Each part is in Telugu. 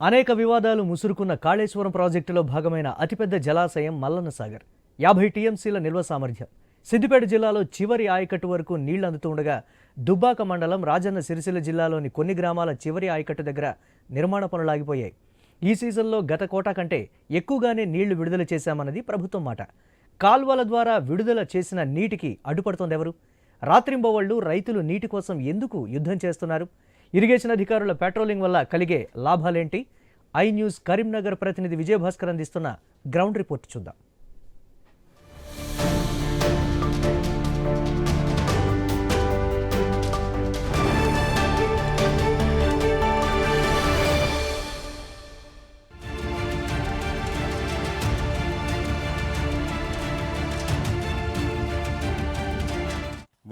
అనేక వివాదాలు ముసురుకున్న కాళేశ్వరం ప్రాజెక్టులో భాగమైన అతిపెద్ద జలాశయం మల్లన్న సాగర్ యాభై టీఎంసీల నిల్వ సామర్థ్యం. సిద్దిపేట జిల్లాలో చివరి ఆయకట్టు వరకు నీళ్ళు అందుతుండగా దుబ్బాక మండలం రాజన్న సిరిసిల్ల జిల్లాలోని కొన్ని గ్రామాల చివరి ఆయకట్టు దగ్గర నిర్మాణ పనులు ఆగిపోయాయి. ఈ సీజన్లో గత కోటా కంటే ఎక్కువగానే నీళ్ళు విడుదల చేశామన్నది ప్రభుత్వం మాట. కాల్వల ద్వారా విడుదల చేసిన నీటికి అడ్డుపడుతోందెవరు? రాత్రింబవళ్ళు రైతులు నీటి కోసం ఎందుకు యుద్ధం చేస్తున్నారు? ఇరిగేషన్ అధికారుల పెట్రోలింగ్ వల్ల కలిగే లాభాలేంటి? ఐ న్యూస్ కరీంనగర్ ప్రతినిధి విజయభాస్కర్ అందిస్తున్న గ్రౌండ్ రిపోర్ట్ చూద్దాం.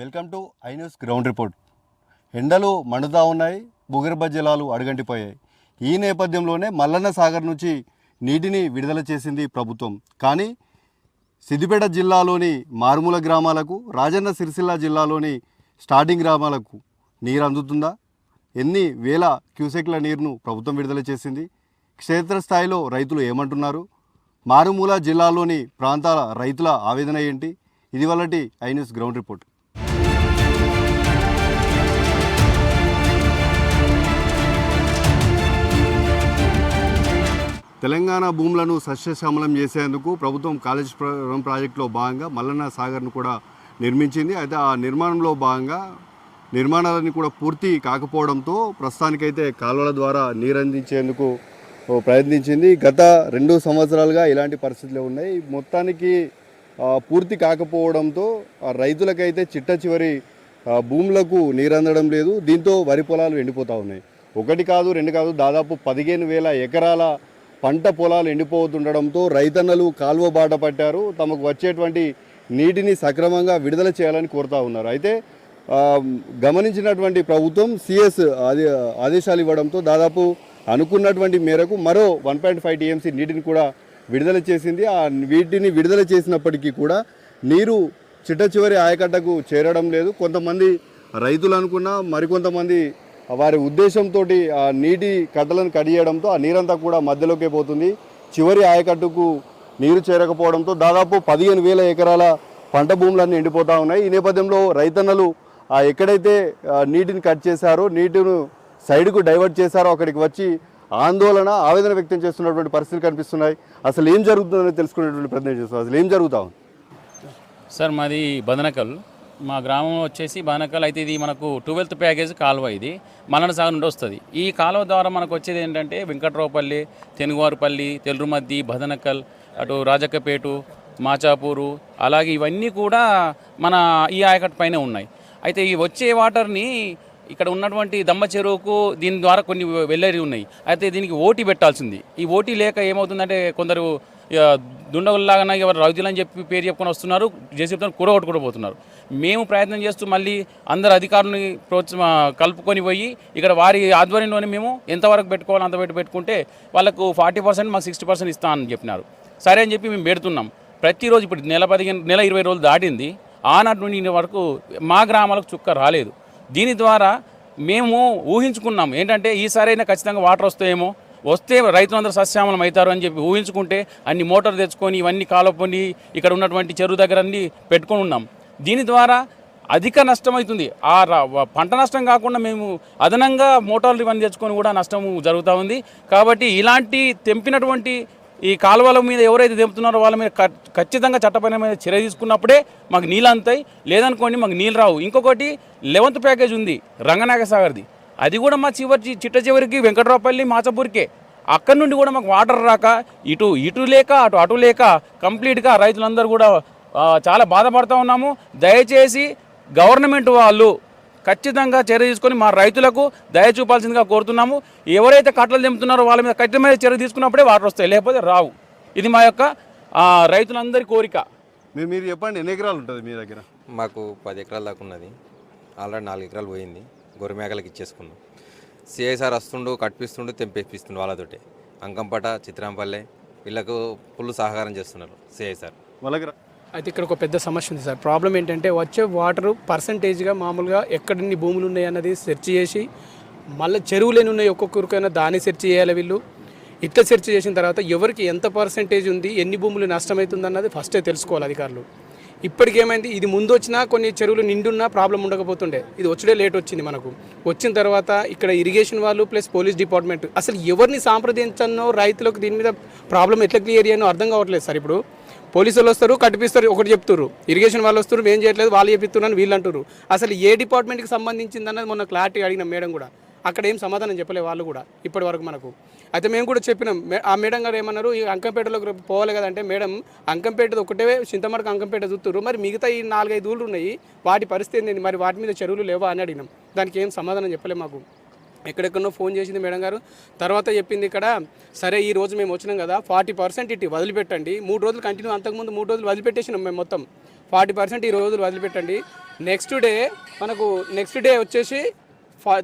Welcome to I news ground report. ఎండలు మండుతా ఉన్నాయి భూగర్భ జలాలు అడుగంటిపోయాయి. ఈ నేపథ్యంలోనే మల్లన్న సాగర్ నుంచి నీటిని విడుదల చేసింది ప్రభుత్వం. కానీ సిద్దిపేట జిల్లాలోని మారుమూల గ్రామాలకు రాజన్న సిరిసిల్ల జిల్లాలోని స్టార్టింగ్ గ్రామాలకు నీరు అందుతుందా? ఎన్ని వేల క్యూసెక్ల నీరును ప్రభుత్వం విడుదల చేసింది? క్షేత్రస్థాయిలో రైతులు ఏమంటున్నారు? మారుమూల జిల్లాలోని ప్రాంతాల రైతుల ఆవేదన ఏంటి? ఇది వల్లటి I news ground report. Telangana భూములను సస్యశ్యామలం చేసేందుకు ప్రభుత్వం కాళేశ్వరం ప్రాజెక్టులో భాగంగా మల్లన్న సాగర్ను కూడా నిర్మించింది. అయితే ఆ నిర్మాణంలో భాగంగా నిర్మాణాలన్నీ కూడా పూర్తి కాకపోవడంతో ప్రస్తుతానికైతే కాలువల ద్వారా నీరందించేందుకు ప్రయత్నించింది. గత రెండు సంవత్సరాలుగా ఇలాంటి పరిస్థితులు ఉన్నాయి. మొత్తానికి పూర్తి కాకపోవడంతో రైతులకైతే చిట్ట చివరి భూములకు నీరందడం లేదు. దీంతో వరి పొలాలు ఎండిపోతూ ఉన్నాయి. ఒకటి కాదు రెండు కాదు దాదాపు పదిహేను వేల ఎకరాల పంట పొలాలు ఎండిపోతుండడంతో రైతన్నలు కాలువ బాట పట్టారు. తమకు వచ్చేటువంటి నీటిని సక్రమంగా విడుదల చేయాలని కోరుతా ఉన్నారు. అయితే గమనించినటువంటి ప్రభుత్వం సిఎస్ ఆదేశాలు ఇవ్వడంతో దాదాపు అనుకున్నటువంటి మేరకు మరో వన్ పాయింట్ ఫైవ్ టీఎంసీ నీటిని కూడా విడుదల చేసింది. ఆ వీటిని విడుదల చేసినప్పటికీ కూడా నీరు చిట్ట చివరి ఆయకట్టకు చేరడం లేదు. కొంతమంది రైతులు అనుకున్నా మరికొంతమంది వారి ఉద్దేశంతో ఆ నీటి కట్టలను కడియడంతో ఆ నీరంతా కూడా మధ్యలోకే పోతుంది. చివరి ఆయకట్టుకు నీరు చేరకపోవడంతో దాదాపు పదిహేను వేల ఎకరాల పంట భూములన్నీ ఎండిపోతూ ఉన్నాయి. ఈ నేపథ్యంలో రైతన్నలు ఎక్కడైతే నీటిని కట్ చేశారో నీటిని సైడ్కు డైవర్ట్ చేశారో అక్కడికి వచ్చి ఆందోళన ఆవేదన వ్యక్తం చేస్తున్నటువంటి పరిస్థితులు కనిపిస్తున్నాయి. అసలు ఏం జరుగుతుందని తెలుసుకునేటువంటి ప్రయత్నం చేస్తాం. అసలు ఏం జరుగుతా ఉంది? సార్ మాది బదనకల్. మా గ్రామం వచ్చేసి బదనకల్ అయితే ఇది మనకు ట్వెల్త్ ప్యాకేజ్ కాలువ ఇది. మలన సాగు నుండి వస్తుంది. ఈ కాలువ ద్వారా మనకు వచ్చేది ఏంటంటే వెంకట్రావుపల్లి తెనుగువారుపల్లి తెల్లుమద్ది భదనకల్ అటు రాజక్కపేటు మాచాపూరు అలాగే ఇవన్నీ కూడా మన ఈ ఆయకట్టు పైన ఉన్నాయి. అయితే ఈ వచ్చే వాటర్ని ఇక్కడ ఉన్నటువంటి దమ్మ చెరువుకు దీని ద్వారా కొన్ని వెళ్ళేవి ఉన్నాయి. అయితే దీనికి ఓటీ పెట్టాల్సింది. ఈ ఓటీ లేక ఏమవుతుందంటే కొందరు దుండగుల్లాగా ఎవరు రైతులు అని చెప్పి పేరు చెప్పుకొని వస్తున్నారు. జేసీబీతో కూడగొట్టుకుంటూ పోతున్నారు. మేము ప్రయత్నం చేస్తూ మళ్ళీ అందరు అధికారులని ప్రోత్స కలుపుకొని పోయి ఇక్కడ వారి ఆధ్వర్యంలోనే మేము ఎంతవరకు పెట్టుకోవాలో అంత పెట్టి పెట్టుకుంటే వాళ్ళకు ఫార్టీ పర్సెంట్ మాకు సిక్స్టీ పర్సెంట్ ఇస్తామని చెప్పినారు. సరే అని చెప్పి మేము పెడుతున్నాం. ప్రతిరోజు ఇప్పుడు నెల పదిహేను నెల ఇరవై రోజులు దాటింది. ఆనాటి నుండి వరకు మా గ్రామాలకు చుక్క రాలేదు. దీని ద్వారా మేము ఊహించుకున్నాం. ఏంటంటే ఈసారైనా ఖచ్చితంగా వాటర్ వస్తాయేమో వస్తే రైతులందరూ సస్యామలం అవుతారు అని చెప్పి ఊహించుకుంటే అన్ని మోటార్ తెచ్చుకొని ఇవన్నీ కాలపొని ఇక్కడ ఉన్నటువంటి చెరువు దగ్గర అన్ని పెట్టుకొని ఉన్నాం. దీని ద్వారా అధిక నష్టం అవుతుంది. ఆ పంట నష్టం కాకుండా మేము అదనంగా మోటార్లు ఇవన్నీ తెచ్చుకొని కూడా నష్టం జరుగుతూ ఉంది. కాబట్టి ఇలాంటి తెంపినటువంటి ఈ కాలువల మీద ఎవరైతే తెంపుతున్నారో వాళ్ళ మీద ఖచ్చితంగా చట్టపరమైన చర్య తీసుకున్నప్పుడే మాకు నీళ్ళు అంతాయి లేదనుకోండి మాకు నీళ్ళు రావు. ఇంకొకటి లెవెంత్ ప్యాకేజ్ ఉంది రంగనాగసాగర్ది అది కూడా మా చివరి చిట్ట చివరికి వెంకట్రావుపల్లి మాచపూర్కే. అక్కడి నుండి కూడా మాకు వాటర్ రాక ఇటు ఇటు లేక అటు అటు లేక కంప్లీట్గా రైతులందరూ కూడా చాలా బాధపడుతూ ఉన్నాము. దయచేసి గవర్నమెంట్ వాళ్ళు ఖచ్చితంగా చర్య తీసుకొని మా రైతులకు దయ చూపాల్సిందిగా కోరుతున్నాము. ఎవరైతే కట్టలు తెంపుతున్నారో వాళ్ళ మీద కఠినమైన చర్య తీసుకున్నప్పుడే వాటర్ వస్తాయి లేకపోతే రావు. ఇది మా యొక్క ఆ, రైతులందరి కోరిక. మీరు మీరు చెప్పండి ఎన్ని ఎకరాలు ఉంటుంది మీ దగ్గర? మాకు పది ఎకరాల దాకా ఉన్నది. ఆల్రెడీ నాలుగు ఎకరాలు పోయింది. గొర్రెమేకలకి ఇచ్చేసుకున్నాం. సిఐసార్ వస్తుండు కట్పిస్తుండు తెంపేపిస్తుండు వాళ్ళతోటి. అంకంపట చిత్రాంపల్లె వీళ్ళకు ఫుల్ సహకారం చేస్తున్నారు సిఐసార్ వాళ్ళకి అయితే ఇక్కడ ఒక పెద్ద సమస్య ఉంది సార్. ప్రాబ్లం ఏంటంటే వచ్చే వాటర్ పర్సంటేజ్గా మామూలుగా ఎక్కడన్ని భూములు ఉన్నాయి అన్నది సెర్చ్ చేసి మళ్ళీ చెరువులేని ఉన్నాయి ఒక్కొక్కరికైనా దాన్ని సెర్చ్ చేయాలి వీళ్ళు. ఇట్లా సెర్చ్ చేసిన తర్వాత ఎవరికి ఎంత పర్సెంటేజ్ ఉంది ఎన్ని భూములు నష్టమవుతుంది అన్నది ఫస్టే తెలుసుకోవాలి అధికారులు. ఇప్పటికేమైంది? ఇది ముందు వచ్చినా కొన్ని చెరువులు నిండున్నా ప్రాబ్లం ఉండకపోతుండే. ఇది వచ్చడే లేట్ వచ్చింది మనకు. వచ్చిన తర్వాత ఇక్కడ ఇరిగేషన్ వాళ్ళు ప్లస్ పోలీస్ డిపార్ట్మెంట్ అసలు ఎవరిని సాంప్రదించనో రైతులకు దీని మీద ప్రాబ్లం ఎట్లా క్లియర్ చేయనో అర్థం కావట్లేదు సార్ ఇప్పుడు. పోలీసు వాళ్ళు వస్తారు కట్టిపిస్తారు ఒకటి చెప్తారు ఇరిగేషన్ వాళ్ళు వస్తారు ఏం చేయట్లేదు వాళ్ళు చెప్తున్నాను వీళ్ళు అంటారు అసలు ఏ డిపార్ట్మెంట్కి సంబంధించిందన్నది మొన్న క్లారిటీ అడిగిన మేడం కూడా. అక్కడ ఏం సమాధానం చెప్పలేదు వాళ్ళు కూడా ఇప్పటి వరకు మనకు. అయితే మేము కూడా చెప్పినాం ఆ మేడం గారు ఏమన్నారు ఈ అంకంపేటలోకి పోవాలి కదంటే మేడం అంకంపేటది ఒకటే చింతమడక అంకంపేట చూస్తున్నారు మరి మిగతా ఈ నాలుగైదు ఊళ్ళు ఉన్నాయి వాటి పరిస్థితి ఏంటి మరి వాటి మీద చెరువులు లేవా అని అడిగినాం. దానికి ఏం సమాధానం చెప్పలే మాకు. ఎక్కడెక్కడో ఫోన్ చేసింది మేడం గారు. తర్వాత చెప్పింది ఇక్కడ సరే ఈ రోజు మేము వచ్చినాం కదా ఫార్టీ పర్సెంట్ ఇటు వదిలిపెట్టండి. మూడు రోజులు కంటిన్యూ అంతకుముందు మూడు రోజులు వదిలిపెట్టేసినాం మేము మొత్తం. ఫార్టీ పర్సెంట్ ఈ రోజులు వదిలిపెట్టండి. నెక్స్ట్ డే మనకు నెక్స్ట్ డే వచ్చేసి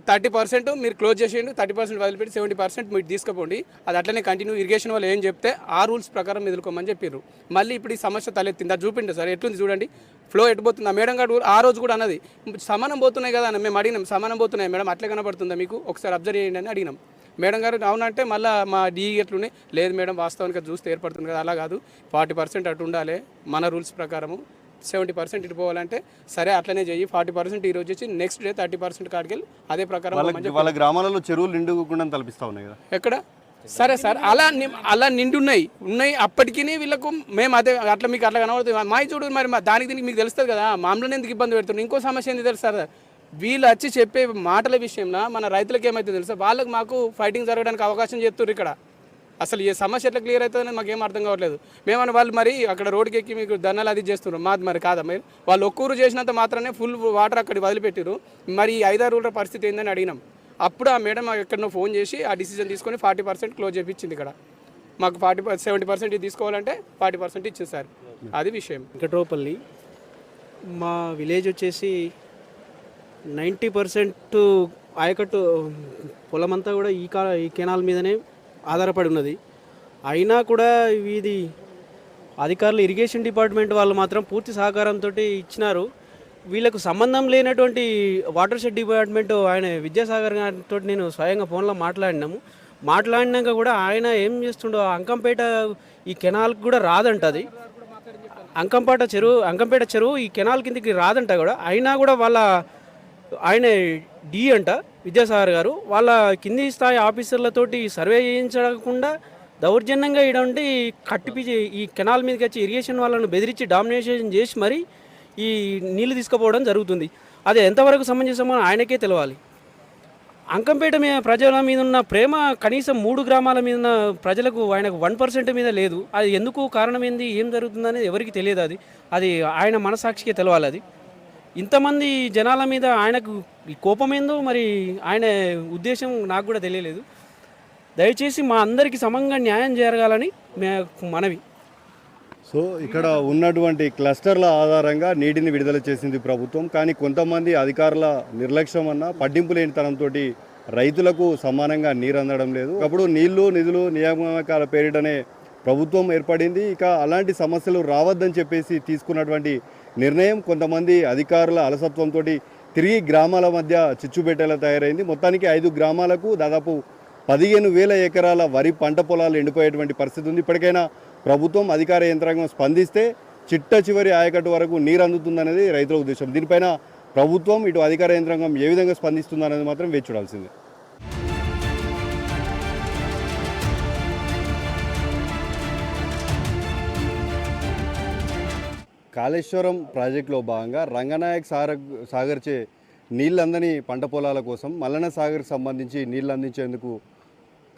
థర్టీ పర్సెంట్ మీరు క్లోజ్ చేసేయండి థర్టీ పర్సెంట్ వదిలిపెట్టి సెవెంటీ పర్సెంట్ మీరు తీసుకుపోండి. అది అట్లనే కంటిన్యూ ఇరిగేషన్ వాళ్ళు ఏం చెప్తే ఆ రూల్స్ ప్రకారం ఎదుర్కోమని చెప్పారు మళ్ళీ ఇప్పుడు ఈ సమస్య తలెత్తింది అది చూపిండి సార్ ఎట్లుంది చూడండి. ఫ్లో ఎట్టుపోతుంది ఆ మేడం గారు ఆ రోజు కూడా అన్నది సమానం పోతున్నాయి కదా అని మేము అడిగినాం సమానం పోతున్నాయి మేడం అట్లే కనబడుతుందా మీకు? ఒకసారి అబ్జర్వ్ చేయండి అని అడిగినాం. మేడం గారు అవునంటే మళ్ళీ మా డీ ఎట్లునే లేదు మేడం వాస్తవానికి చూస్తే ఏర్పడుతుంది కదా అలా కాదు. ఫార్టీ పర్సెంట్ అటు ఉండాలి మన రూల్స్ ప్రకారము. సెవెంటీ పర్సెంట్ ఇటు పోవాలంటే సరే అట్లనే చెయ్యి ఫార్టీ పర్సెంట్ ఈ రోజు వచ్చి నెక్స్ట్ డే థర్టీ పర్సెంట్ కాడికెళ్ళి అదే ప్రకారం వాళ్ళ వాళ్ళ గ్రామాలలో చెరువులు నిండుకుండా తలపిస్తా ఉన్నాయి కదా? ఎక్కడ? సరే సార్. అలా అలా నిండి ఉన్నాయి. ఉన్నాయి అప్పటికి వీళ్ళకు మేము అదే అట్లా మీకు అట్లా కనబడుతుంది. మాయి చూడు మరి మా దానికి దీనికి మీకు తెలుస్తుంది కదా. మామూలు ఎందుకు ఇబ్బంది పెడుతున్నారు? ఇంకో సమస్య ఏంది తెలుసు సార్? వీళ్ళు వచ్చి చెప్పే మాటల విషయంలో మన రైతులకు ఏమైతే తెలుసా? వాళ్ళకి మాకు ఫైటింగ్ జరగడానికి అవకాశం చెప్తున్నారు ఇక్కడ. అసలు ఏ సమస్య ఎట్లా క్లియర్ అవుతుందని మాకు ఏం అర్థం కావట్లేదు. మేమని వాళ్ళు మరి అక్కడ రోడ్కి ఎక్కి మీకు దండలు అది చేస్తున్నారు. మాది మరి కాదా మరి? వాళ్ళు ఒక్కూరు చేసినంత మాత్రమే ఫుల్ వాటర్ అక్కడ వదిలిపెట్టారు మరి ఈ ఐదారు రూల పరిస్థితి ఏందని అడిగినాం. అప్పుడు ఆ మేడం ఎక్కడనో ఫోన్ చేసి ఆ డిసిజన్ తీసుకొని ఫార్టీ పర్సెంట్ క్లోజ్ చేయించింది ఇక్కడ. మాకు ఫార్టీ సెవెంటీ పర్సెంట్ తీసుకోవాలంటే ఫార్టీ పర్సెంట్ ఇచ్చింది సార్. అది విషయం. వెంకట్రావుపల్లి మా విలేజ్ వచ్చేసి నైంటీ పర్సెంట్ ఆయకట్టు పొలమంతా కూడా ఈ కా ఈ కెనాల్ మీదనే ఆధారపడి ఉన్నది. అయినా కూడా ఇది అధికారులు ఇరిగేషన్ డిపార్ట్మెంట్ వాళ్ళు మాత్రం పూర్తి సహకారంతో ఇచ్చినారు. వీళ్ళకు సంబంధం లేనటువంటి వాటర్ షెడ్ డిపార్ట్మెంట్ ఆయన విద్యాసాగర్ గారితో నేను స్వయంగా ఫోన్లో మాట్లాడినాము. మాట్లాడినాక కూడా ఆయన ఏం చేస్తుండో అంకంపేట ఈ కెనాల్కి కూడా రాదంట అది. అంకంపేట చెరువు అంకంపేట చెరువు ఈ కెనాల్ కిందకి రాదంట కూడా. అయినా కూడా వాళ్ళ ఆయన డి అంట. విద్యాసాగర్ గారు వాళ్ళ కింది స్థాయి ఆఫీసర్లతోటి సర్వే చేయించకుండా దౌర్జన్యంగా ఇటువంటి కట్టిపిచ్చి ఈ కెనాల్ మీదకి వచ్చి ఇరిగేషన్ వాళ్ళను బెదిరించి డామినేషన్ చేసి మరి ఈ నీళ్ళు తీసుకుపోవడం జరుగుతుంది. అది ఎంతవరకు సమంజసమో ఆయనకే తెలవాలి. అంకంపేట మీద ప్రజల మీద ఉన్న ప్రేమ కనీసం మూడు గ్రామాల మీద ఉన్న ప్రజలకు ఆయనకు వన్ పర్సెంట్ మీద లేదు. అది ఎందుకు కారణం ఏంది ఏం జరుగుతుందనేది ఎవరికి తెలియదు అది. అది ఆయన మనసాక్షికే తెలవాలి అది. ఇంతమంది జనాల మీద ఆయనకు ఈ కోపం ఏందో మరి ఆయన ఉద్దేశం నాకు కూడా తెలియలేదు. దయచేసి మా అందరికీ సమంగా న్యాయం జరగాలని మనవి. సో ఇక్కడ ఉన్నటువంటి క్లస్టర్ల ఆధారంగా నీటిని విడుదల చేసింది ప్రభుత్వం. కానీ కొంతమంది అధికారుల నిర్లక్ష్యం అన్న పట్టింపు లేనితనంతో రైతులకు సమానంగా నీరు అందడం లేదు. అప్పుడు నీళ్ళు నిధులు నియామకాల పేరిటనే ప్రభుత్వం ఏర్పడింది. ఇక అలాంటి సమస్యలు రావద్దని చెప్పేసి తీసుకున్నటువంటి నిర్ణయం కొంతమంది అధికారుల అలసత్వంతో తిరిగి గ్రామాల మధ్య చిచ్చుబెట్టేలా తయారైంది. మొత్తానికి ఐదు గ్రామాలకు దాదాపు పదిహేను వేల ఎకరాల వరి పంట పొలాలు ఎండిపోయేటువంటి పరిస్థితి ఉంది. ఇప్పటికైనా ప్రభుత్వం అధికార యంత్రాంగం స్పందిస్తే చిట్ట చివరి ఆయకట్టు వరకు నీరు అందుతుందనేది రైతుల ఉద్దేశం. దీనిపైన ప్రభుత్వం ఇటు అధికార యంత్రాంగం ఏ విధంగా స్పందిస్తుందనేది మాత్రం వేచి చూడాల్సిందే. కాళేశ్వరం ప్రాజెక్టులో భాగంగా రంగనాయక్ సాగర్ సాగర్చే నీళ్ళందని పంట పొలాల కోసం మల్లన సాగర్కి సంబంధించి నీళ్ళు అందించేందుకు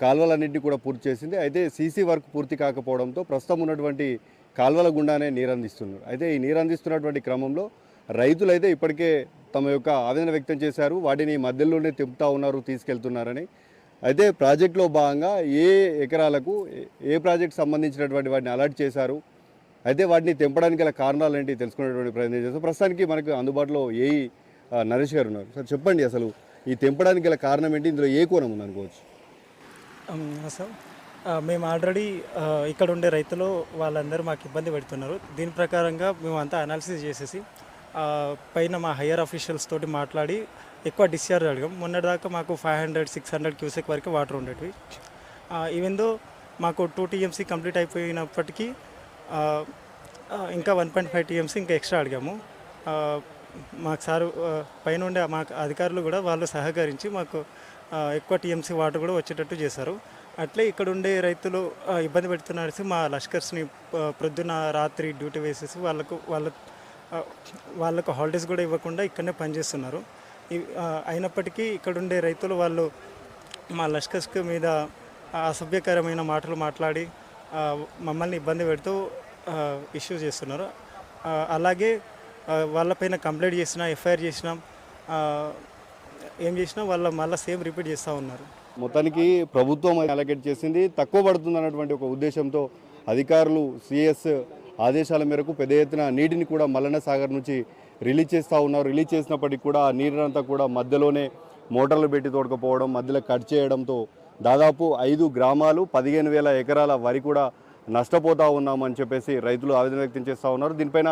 కాలువలన్నింటినీ కూడా పూర్తి చేసింది. అయితే సీసీ వర్క్ పూర్తి కాకపోవడంతో ప్రస్తుతం ఉన్నటువంటి కాలువల గుండానే నీరు అందిస్తున్నారు అయితే ఈ నీరు అందిస్తున్నటువంటి క్రమంలో రైతులైతే ఇప్పటికే తమ యొక్క ఆవేదన వ్యక్తం చేశారు. వాటిని మధ్యలోనే తిప్పుతా ఉన్నారు తీసుకెళ్తున్నారని. అయితే ప్రాజెక్టులో భాగంగా ఏ ఎకరాలకు ఏ- ఏ ప్రాజెక్ట్ సంబంధించినటువంటి వాటిని అలర్ట్ చేశారు? అయితే వాటిని తెంపడానికి గల కారణాలు ఏంటి తెలుసుకునేటువంటి ప్రయత్నం చేస్తాం ప్రస్తుతానికి మనకు అందుబాటులో ఏ నరేష్ గారు ఉన్నారు. సార్ చెప్పండి అసలు ఈ తెంపడానికి గల కారణం ఏంటి? ఇందులో ఏ కోణం ఉంది అనుకోవచ్చు? సార్ మేము ఆల్రెడీ ఇక్కడ ఉండే రైతులు వాళ్ళందరూ మాకు ఇబ్బంది పెడుతున్నారు. దీని ప్రకారంగా మేము అంతా అనాలిసిస్ చేసేసి పైన మా హయ్యర్ అఫీషియల్స్ తోటి మాట్లాడి ఎక్కువ డిశ్చార్జ్ అడిగాం. మొన్నటిదాకా మాకు five hundred six hundred cusec వరకు వాటర్ ఉండేటివి. ఈవెన్ దో మాకు టూ టీఎంసీ కంప్లీట్ అయిపోయినప్పటికీ ఇంకా వన్ పాయింట్ ఫైవ్ టీఎంసీ ఇంకా ఎక్స్ట్రా అడిగాము. మాకు సారు పైన ఉండే మాకు అధికారులు కూడా వాళ్ళు సహకరించి మాకు ఎక్కువ టీఎంసీ వాటర్ కూడా వచ్చేటట్టు చేశారు. అట్లే ఇక్కడ ఉండే రైతులు ఇబ్బంది పెడుతున్నారు మా లష్కర్స్ని ప్రొద్దున రాత్రి డ్యూటీ వేసేసి వాళ్ళకు వాళ్ళ వాళ్ళకు హాలిడేస్ కూడా ఇవ్వకుండా ఇక్కడనే పనిచేస్తున్నారు. అయినప్పటికీ ఇక్కడ ఉండే రైతులు వాళ్ళు మా లష్కర్స్ మీద అసభ్యకరమైన మాటలు మాట్లాడి మమ్మల్ని ఇబ్బంది పెడుతూ ఇష్యూ చేస్తున్నారు. అలాగే వాళ్ళపైన కంప్లైంట్ చేసినా ఎఫ్ఐఆర్ చేసినా ఏం చేసినా వాళ్ళ మళ్ళీ సేమ్ రిపీట్ చేస్తూ ఉన్నారు. మొత్తానికి ప్రభుత్వం అలగేట్ చేసింది తక్కువ పడుతుంది అన్నటువంటి ఒక ఉద్దేశంతో అధికారులు సిఎస్ ఆదేశాల మేరకు పెద్ద ఎత్తున నీటిని కూడా మల్లన్న సాగర్ నుంచి రిలీజ్ చేస్తూ ఉన్నారు. రిలీజ్ చేసినప్పటికీ కూడా ఆ అంతా కూడా మధ్యలోనే మోటార్లు పెట్టి తోడుకపోవడం మధ్యలో కట్ చేయడంతో దాదాపు ఐదు గ్రామాలు పదిహేను వేల ఎకరాల వరి కూడా నష్టపోతా ఉన్నామని చెప్పేసి రైతులు ఆవేదన వ్యక్తం చేస్తూ ఉన్నారు. దీనిపైన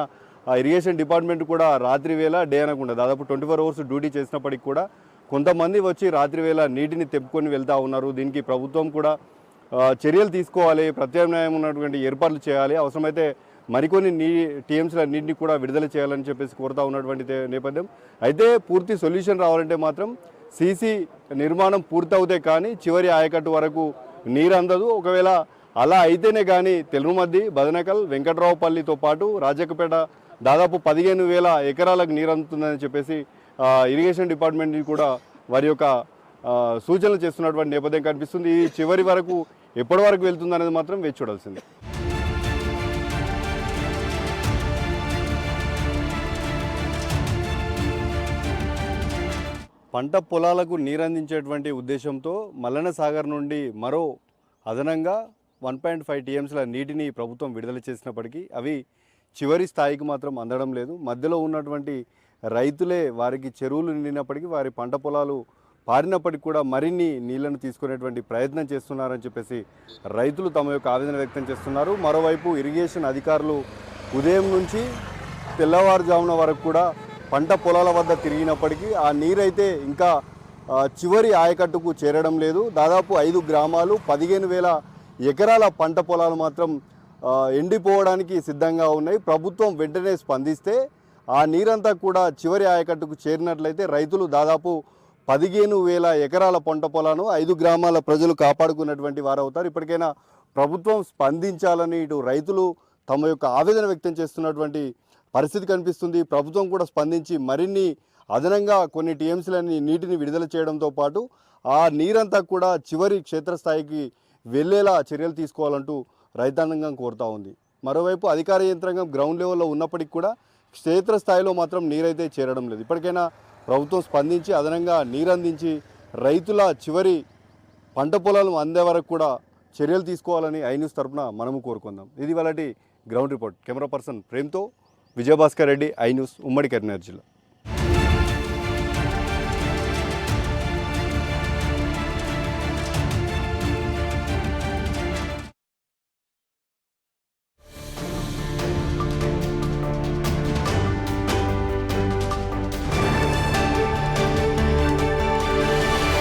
ఇరిగేషన్ డిపార్ట్మెంట్ కూడా రాత్రి వేళ డే అనకుండా దాదాపు ట్వంటీ ఫోర్ అవర్స్ డ్యూటీ చేసినప్పటికి కూడా కొంతమంది వచ్చి రాత్రి వేళ నీటిని తెప్పుకొని వెళ్తూ ఉన్నారు. దీనికి ప్రభుత్వం కూడా చర్యలు తీసుకోవాలి ప్రత్యామ్నాయం ఉన్నటువంటి ఏర్పాట్లు చేయాలి. అవసరమైతే మరికొన్ని నీ టీఎంసీల నీటిని కూడా విడుదల చేయాలని చెప్పేసి కోరుతా ఉన్నటువంటి నేపథ్యం. అయితే పూర్తి సొల్యూషన్ రావాలంటే మాత్రం సీసీ నిర్మాణం పూర్తవుతే కానీ చివరి ఆయకట్టు వరకు నీరు అందదు ఒకవేళ అలా అయితేనే కానీ తెలుగుమద్ది బదనకల్ వెంకట్రావుపల్లితో పాటు రాజకపేట దాదాపు పదిహేను వేల ఎకరాలకు నీరు అందుతుందని చెప్పేసి ఇరిగేషన్ డిపార్ట్మెంట్ కూడా వారి యొక్క సూచనలు చేస్తున్నటువంటి నేపథ్యం కనిపిస్తుంది. ఇది చివరి వరకు ఎప్పటి వరకు వెళ్తుంది అనేది మాత్రం వేచి చూడాల్సిందే. పంట పొలాలకు నీరందించేటువంటి ఉద్దేశంతో మల్లన సాగర్ నుండి మరో అదనంగా వన్ పాయింట్ ఫైవ్ టీఎంసీల నీటిని ప్రభుత్వం విడుదల చేసినప్పటికీ అవి చివరి స్థాయికి మాత్రం అందడం లేదు. మధ్యలో ఉన్నటువంటి రైతులే వారికి చెరువులు నిండినప్పటికీ వారి పంట పొలాలు పారినప్పటికీ కూడా మరిన్ని నీళ్ళను తీసుకునేటువంటి ప్రయత్నం చేస్తున్నారని చెప్పేసి రైతులు తమ యొక్క ఆవేదన వ్యక్తం చేస్తున్నారు. మరోవైపు ఇరిగేషన్ అధికారులు ఉదయం నుంచి తెల్లవారుజామున వరకు కూడా పంట పొలాల వద్ద తిరిగినప్పటికీ ఆ నీరైతే ఇంకా చివరి ఆయకట్టుకు చేరడం లేదు. దాదాపు ఐదు గ్రామాలు పదిహేను వేల ఎకరాల పంట పొలాలు మాత్రం ఎండిపోవడానికి సిద్ధంగా ఉన్నాయి. ప్రభుత్వం వెంటనే స్పందిస్తే ఆ నీరంతా కూడా చివరి ఆయకట్టుకు చేరినట్లయితే రైతులు దాదాపు పదిహేను వేల ఎకరాల పంట పొలాలను ఐదు గ్రామాల ప్రజలు కాపాడుకున్నటువంటి వారు అవుతారు ఇప్పటికైనా ప్రభుత్వం స్పందించాలని ఇటు రైతులు తమ యొక్క ఆవేదన వ్యక్తం చేస్తున్నటువంటి పరిస్థితి కనిపిస్తుంది. ప్రభుత్వం కూడా స్పందించి మరిన్ని అదనంగా కొన్ని టీఎంసీలని నీటిని విడుదల చేయడంతో పాటు ఆ నీరంతా కూడా చివరి క్షేత్రస్థాయికి వెళ్ళేలా చర్యలు తీసుకోవాలంటూ రైతాంగం కోరుతా ఉంది. మరోవైపు అధికార యంత్రాంగం గ్రౌండ్ లెవెల్లో ఉన్నప్పటికీ కూడా క్షేత్రస్థాయిలో మాత్రం నీరైతే చేరడం లేదు. ఇప్పటికైనా ప్రభుత్వం స్పందించి అదనంగా నీరందించి రైతుల చివరి పంట పొలాలు అందే వరకు కూడా చర్యలు తీసుకోవాలని ఐ న్యూస్ తరపున మనము కోరుకుందాం. ఇది వాళ్ళటి గ్రౌండ్ రిపోర్ట్. కెమెరా పర్సన్ ప్రేమ్తో విజయభాస్కర్ రెడ్డి ఐ న్యూస్ ఉమ్మడి కరీంనగర్ జిల్లా.